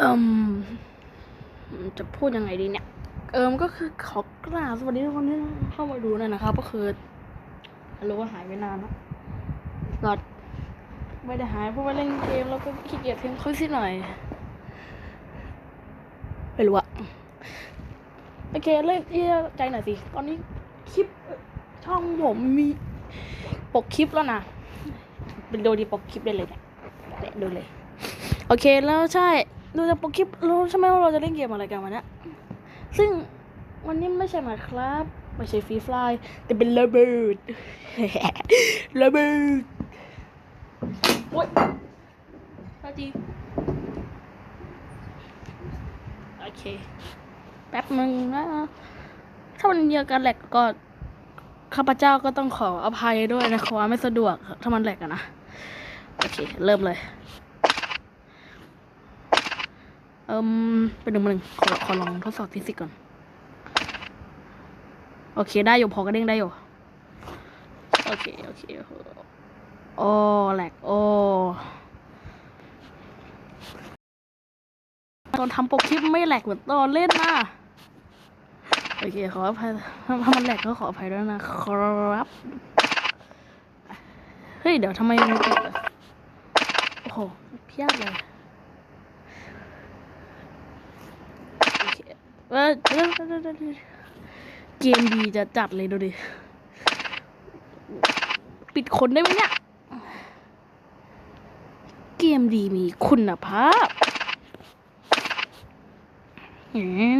เอิมจะพูดยังไงดีเนี่ย เอิมก็คือขอกราบสวัสดีทุกคนที่เข้ามาดูนอยนะครับ ก็คือรู้ว่าหายไปนานแล้วก็ไม่ได้หายเพราะว่าเล่นเกมแล้วก็ขี้เกียจเพียงค่อยสิหน่อยไม่รู้อะโอเคเล่นเอียใจหน่อยสิ ตอนนี้คลิปช่องผมมีปกคลิปแล้วนะเป็นโดดีปกคลิปได้เลยเนี่ยเนี่ยดูเลย โอเคแล้วใช่ ดูจากโปรคลิปรู้ใช่ไหมว่าเราจะเล่นเกมอะไรกันวันนี้ซึ่งวันนี้ไม่ใช่มาครับไม่ใช่ฟรีฟลายแต่เป็นระเบิดระเบิดโอ๊ยพอดีโอเค แป๊บนึงนะถ้ามันเยอะกันแหลกก็ข้าพเจ้าก็ต้องขออภัยด้วยนะขอไม่สะดวกถ้ามันแหลกอะนะ โอเค เริ่มเลย เอิมเป็นหนึ่งมาหนึ่งขอขอลองทดสอบฟิสิกส์ก่อน โอเคได้อยู่พอกระเด้งได้อยู่ โอเค โอเค โอ้แหลกโอ้ตอนทำโปรคลิปไม่แหลกเหมือนตอนเล่นนะโอเค ขออภัยถ้ามันแหลกก็ขออภัยด้วยนะครับ เฮ้ย เดี๋ยวทำไมมันติดอะโอ้โหเพียเลย โอ เออเดี๋ยวเดี๋ยวเกมดีจะจัดเลยดูดิ ปิดคนได้ไหมเนี่ย เกมดีมีคุณภาพอืม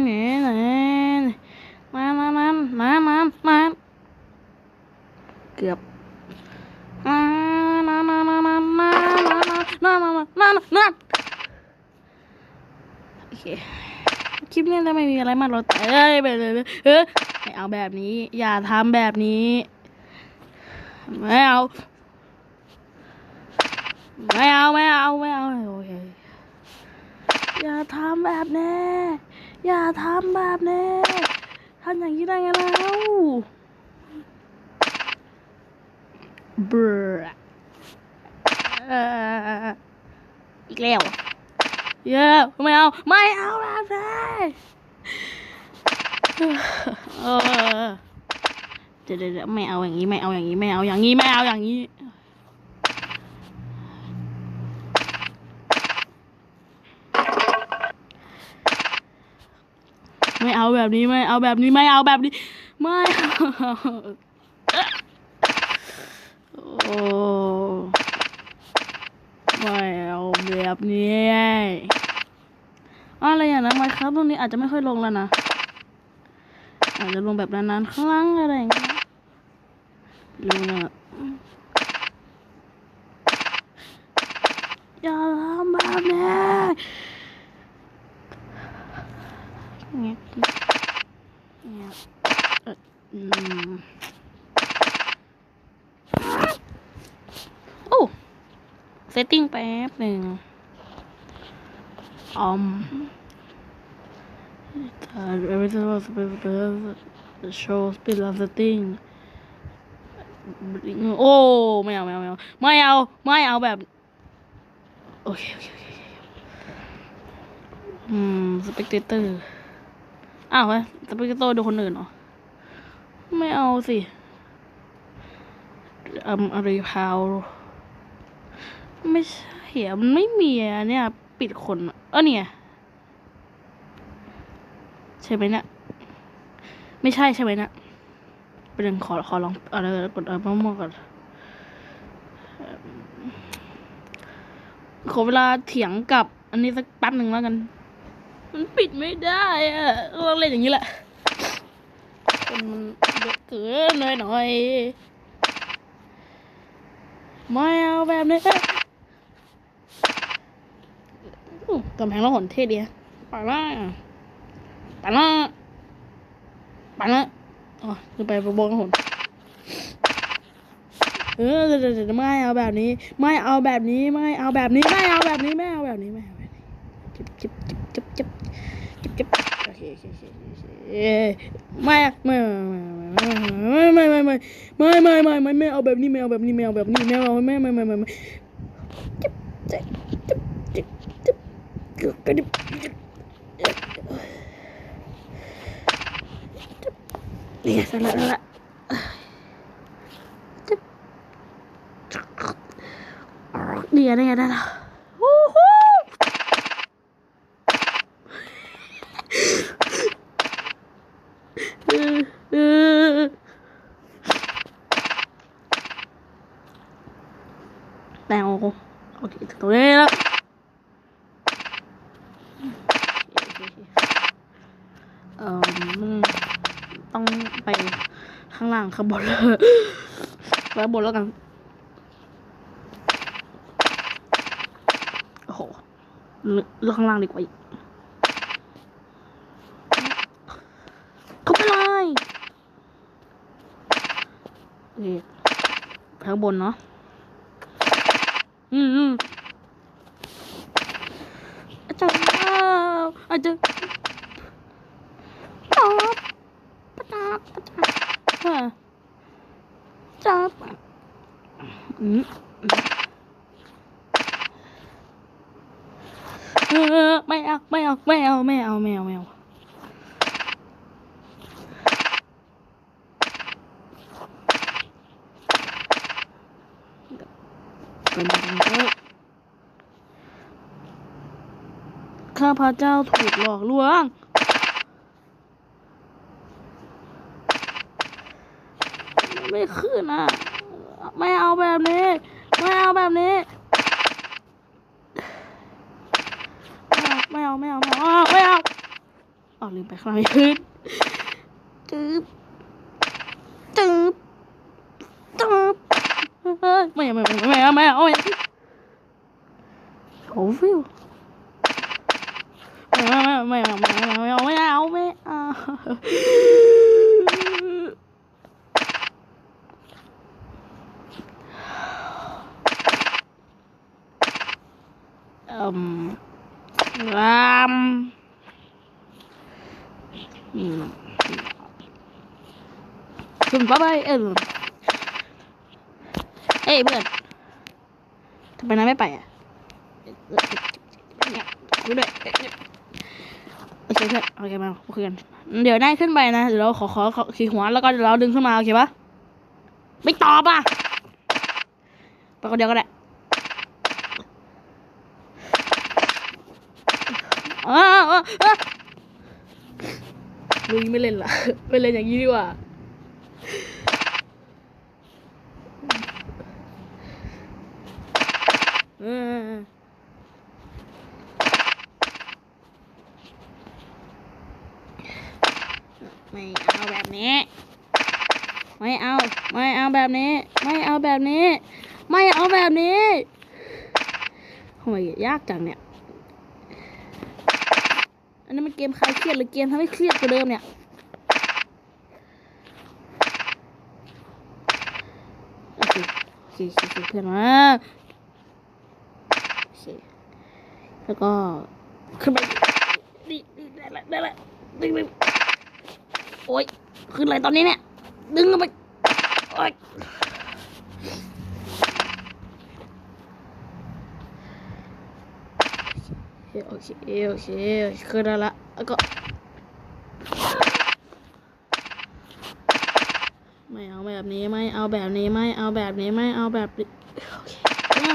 คลิปนี้จะไม่มีอะไรมากเราแต่เอ้ยไปเลยเออไม่เอาแบบนี้ อย่าทำแบบนี้ ไม่เอา ไม่เอา ไม่เอา ไม่เอา โอเค อย่าทำแบบนี้อย่าทำแบบนี้ทำอย่างนี้ได้ไงแล้วเบรอ่ออีกแล้ว เยอะไม่เอา ไม่เอาแบบนี้เออเดี๋ยวเดี๋ยวเดี๋ยวไม่เอาอย่างนี้ไม่เอาอย่างนี้ไม่เอาอย่างนี้ไม่เอาอย่างนี้ไม่เอาแบบนี้ไม่เอาแบบนี้ไม่เอาแบบนี้ไม่โอ้ ไม่เอาแบบนี้อะไรอย่างนั้นไหมครับตรงนี้อาจจะไม่ค่อยลงแล้วนะ อาจจะลงแบบนานๆครั้งอะไรอย่างเงี้ยรู้นะอย่าทำแบบนี้เงี้ยเงี้ยเอ่ออืมเซ ตติ้งแป๊บหนึ่งออม everything was the show speed of the thing โอ้ไม่เอาไม่เอาไม่เอาไม่เอาไม่เอาแบบ โอเคโอเคโอเคอืมสเปกเตอร์อ้าวเว้ยสเปกเตอร์ดูคนอื่นเหรอ ไม่เอาสิอืมอะ ไม่ใช่อะมันไม่มีอะเนี่ย ปิดคนอะเออเนี่ย ใช่ไหมเนี่ยไม่ใช่ใช่ไหมเนี่ยเป็นงขอขอลองอะไรกดเออมั่วๆก่อนขอเวลาเถียงกับ อันนี้สักแป๊บหนึ่งแล้วกัน มันปิดไม่ได้อะเราเล่นอย่างนี้แหละคนมันเยอะเกินหน่อยหน่อยไม่เอาแบบนี้อู้ กำแพงแล้วหนเท่ดีอะไปละไปละไปละอ๋อจะไปบงหนเออเดี๋ยวไม่เอาแบบนี้ ไม่เอาแบบนี้ ไม่เอาแบบนี้ ไม่เอาแบบนี้ ไม่เอาแบบนี้ ไม่เอาแบบนี้จิบจิบจิบจิบจิบจิบจิบโอเคโอเคโอเคโอเคไม่อะไม่ไม่ไม่ไม่ไม่ไม่ไม่ไม่ไม่ไม่เอาแบบนี้ไม่เอาแบบนี้ไม่เอาแบบนี้ไม่เอาไม่ไม่ไม่ไม่ไม่จิบจิบ จิบจิบจิบกระดิบเนี่ยสละละเดียวได้ไงได้ละวู้ฮู้เออเออแนวโอเคถึงตรงนี้แล้ว เออมัน ต้องไปข้างล่างข้างบนเลยแล้วบนแล้วกัน โอ้โหเลือกข้างล่างดีกว่าอีกเข้าไปเลยโอเคข้างบนเนาะ อืมอืมอาจารย์อาจารย์ จับ จับจับจับอืมเออไม่เอาไม่เอาไม่เอาไม่เอาไม่เอาไม่เอาเป็นยังไงข้าพเจ้าถูกหลอกลวง ไม่ขึ้นอะ ไม่เอาแบบนี้ ไม่เอาแบบนี้ ไม่เอา ไม่เอา ไม่เอา ไม่เอาเอาอ๋อลืมไปข้างในขึ้นจืบจืบจืบเฮ้ยไม่เอาไม่ไม่ไม่เอาไม่โอ้ฟิวไม่เอาไม่เอาไม่เอาไม่เอาไม่เอาไม่เอา อืมรามอืม คุณป้าไปเออเอ้ยเพื่อนทำไมนายไม่ไปอะเนี่ยคุยด้วยโอเคเพื่อนโอเคมาคุยกันเดี๋ยวนายขึ้นไปนะเดี๋ยวเราขอขอขี่หัวแล้วก็เดี๋ยวเราดึงขึ้นมาโอเคปะไม่ตอบอะไปคนเดียวก็ได้อ้าวอ้าวลุยไม่เล่นละไม่เล่นอย่างนี้ดีกว่า ออไม่เอาแบบนี้ ไม่เอา ไม่เอาแบบนี้ ไม่เอาแบบนี้ ไม่เอาแบบนี้ทำไมยากจังเนี่ย อันนี้มันเกมคลายเครียดหรือเกมทำให้เครียดกว่าเดิมเนี่ย โอเคโอเคเพื่อนมา แล้วก็ขึ้นไปนี่นี่ได้ละได้ละดึงไปโอ๊ยขึ้นอะไรตอนนี้เนี่ย ดึงไปโอ๊ยโอเคโอเคขึ้นได้ละแล้วก็ ไม่เอาแบบนี้ ไม่เอาแบบนี้ ไม่เอาแบบนี้ ไม่เอาแบบนี้โอเคอะ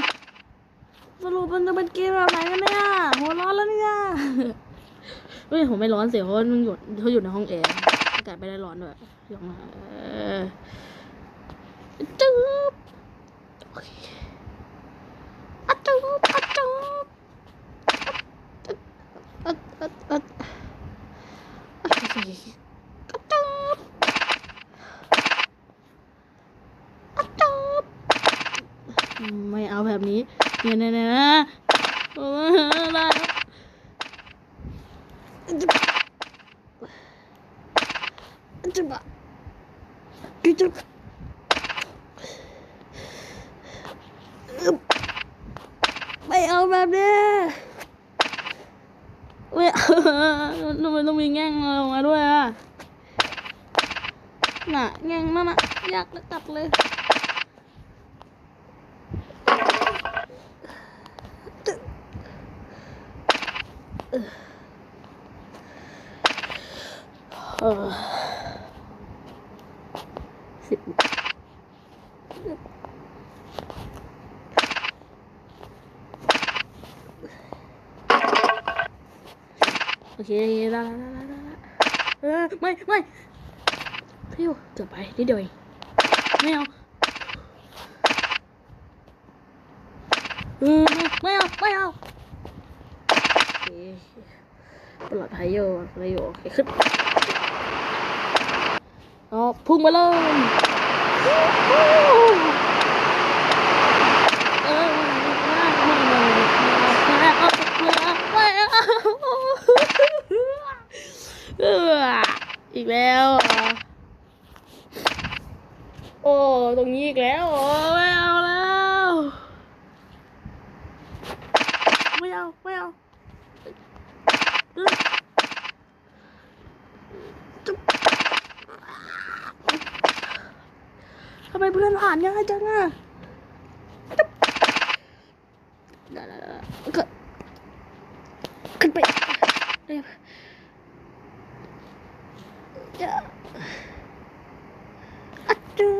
สรุปมันจะเป็นเกมแบบไหนกันเนี่ย หัวร้อนแล้วเนี่ย เฮ้ยผมไม่ร้อนเสียเพราะมันอยู่เขาอยู่ในห้องแอร์อากาศไม่ได้ร้อนด้วยยองมาเออจึ๊บโอเคอะจึ๊บอะจึ๊บ อัดอัดอัดโอเคโอเคกระตับกระตับไม่เอาแบบนี้เนี่ยเนี่ยเนี่ยนะโอ้ยได้จะบ้าจะ ไม่เอาแบบนี้เว้ยทำไมต้องมีแง่งลงมาด้วยอะน่ะแง่งนั่นน่ะอยากจะจับเลยอเออสิบ โอเคได้ได้ได้ได้ได้เออไม่ไม่พี่วเกือบไปนิดเดียวเองไม่เอาเออไม่ไม่เอาไม่เอาโอเคปลอดภัยอยู่อะไรอยู่โอเคขึ้นเอพุ่งมาเลยเออไม่ไม่ไม่เอาไม่เอาไม่เอาเอออีกแล้วอะโอ้ตรงนี้อีกแล้วโอ้ไม่เอาแล้ว ไม่เอาไม่เอาเออจุ๊บทำไมเพื่อนผ่านง่ายจังอะจุ๊บ ได้ได้ได้ก็ขึ้นไปเรียบจะอะจุ๊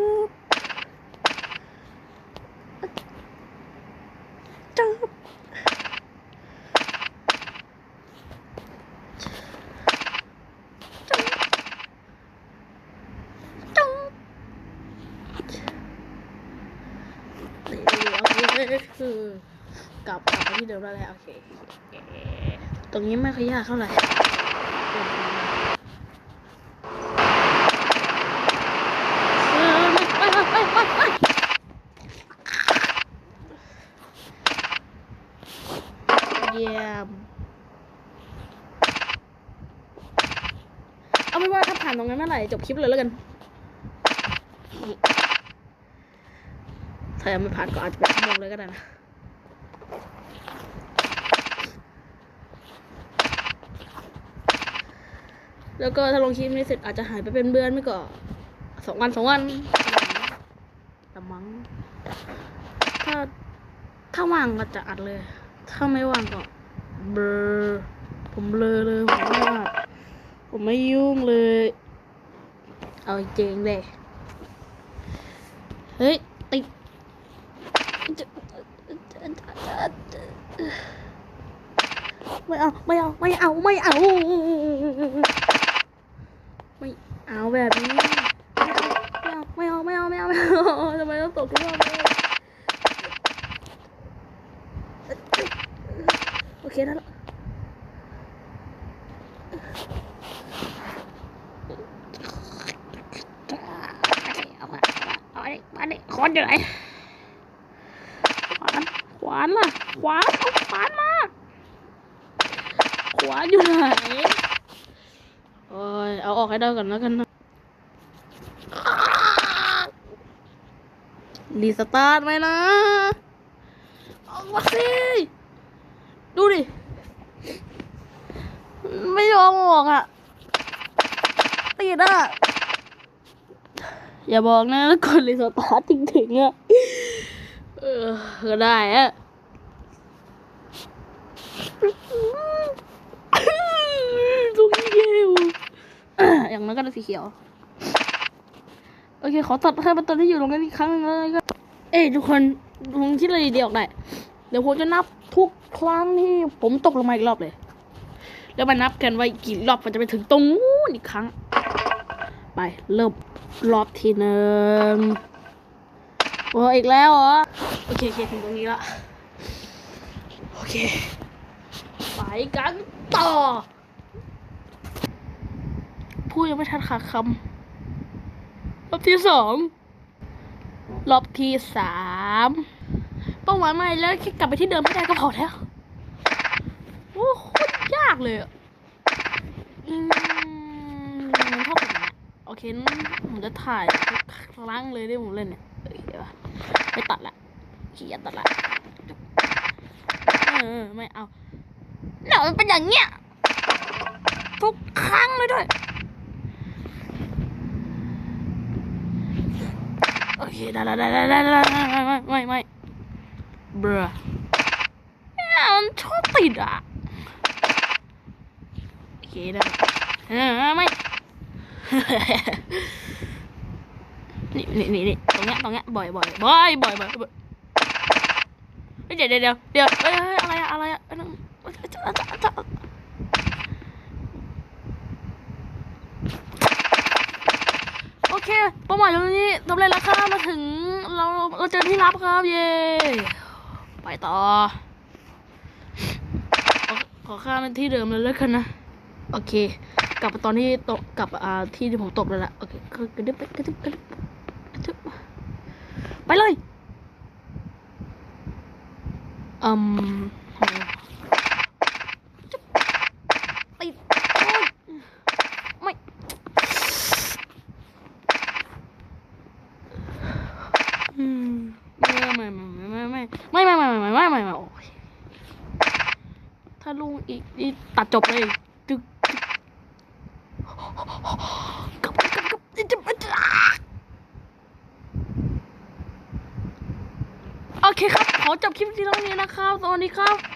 กลับกลับไปที่เดิมแล้วแหละโอเคโอเค ตรงนี้ไม่ค่อยยากเท่าไหร่เออไปไปไปไปไปเยี่ยมเอาไม่ว่าถ้าผ่านตรงนั้นเมื่อไหร่จบคลิปเลยแล้วกันถ้ายังไม่ผ่านก็อาจจะเป็นชั่วโมงเลยก็ได้นะ แล้วก็ถ้าลงคลิปนี้เสร็จอาจจะหายไปเป็นเดือนไม่ก็สองวันสองวันแต่มั้งถ้าถ้าว่างก็จะอัดเลย ถ้าไม่ว่างก็เบลอผมเบลอเลยผมไม่ว่าผมไม่ยุ่งเลย เอาจริงเลยเฮ้ย ติด ไม่เอาไม่เอาไม่เอาไม่เอาไม่เอาแบบนี้ไม่เอาไม่เอาไม่เอาไม่เอาทำไมต้องตกทุกรอบเลยโอเคได้แล้วเอามาเอามาเอาดิขอนอยู่ไหนขวานข วานล่ะ ขวานเอาขวานมา ขวานอยู่ไหนโอ้ยเอาออกให้ได้ก่อนแล้วกันนะรีสตาร์ทไหมนะออกมาสิดูดิ ไม่ยอมออกอะติดอะ อย่าบอกนะกดรีสตาร์ทจริงๆอะ อก็ได้อะตรงนี้เยวอย่างนั้นก็ได้สีเขียว โอเค ขอตัดให้มันตอนที่อยู่ตรงนั้นอีกครั้งหนึงเลยก็ เอ้ยทุกคนผมคิดอะไรดีๆออกได้ เดี๋ยวผมจะนับทุกครั้งที่ผมตกลงมาอีกรอบเลย แล้วมานับกันว่ากี่รอบมันจะไปถึงตรงนู้นอีกครั้ง ไป เริ่มรอบที่หนึ่ง อ้อีกแล้วเหรอ โอเคโอเคถึงตรงนี้ละโอเค ไปกันต่อ พูดยังไม่ทันขาดคำรอบที่สองรอบที่สามเป้าหมายใหม่แล้วแค่กลับไปที่เดิมไม่ได้ก็พอแล้วโอ้โคตรยากเลยอะอืมมันเท่ากับเนี่ยโอเคงั้นผมจะถ่ายทุกครั้งเลยที่ผมเล่นเนี่ยเอ้ยเดี๋ยวอะ ไม่ตัดละขี้เกียจตัดละเออไม่เอาเนี่ยมันเป็นอย่างเงี้ยทุกครั้งเลยด้วยโอเคได้ได้ได้ได้ได้ได้ไม่ไม่ไม่เบรอเนี่ยมันชอบติดอะได้เออไม่ นี่นี่นี่นี่ตรงเนี้ยตรงเนี้ยบ่อยบ่อยบ่อยบ่อยบ่อยบ่อยเฮ้ยเดี๋ยวเดี๋ยวเดี๋ยวเดี๋ยวเอ้ยเฮ้ยอะไรอะอะไรอะเอ้ยนั่งเอ้ยจะจะจะโอเคเป้าหมายตรงนี้สำเร็จแล้วครับมาถึงเราเราเจอที่รับครับเย่ไปต่อขอขอข้ามที่เดิมเลยแล้วกันนะโอเค กลับมาตอนที่ตกกลับอ่าที่ที่ผมตกแล้วละโอเคกระดึบไปกระดึบกระดึบกระดึบ ไปเลยอืมโหจุ๊บติดโอ๊ยไม่ อืมไม่ไม่ไม่ไม่ไม่ไม่ไม่ไม่ไม่ไม่ไม่ไม่โอ้ยถ้าลุงอีกนี่ตัดจบเลยตึก กับกับกับจะจะโอเคครับ ขอจบคลิปที่ตรงนี้นะครับ ส วัสดีครับ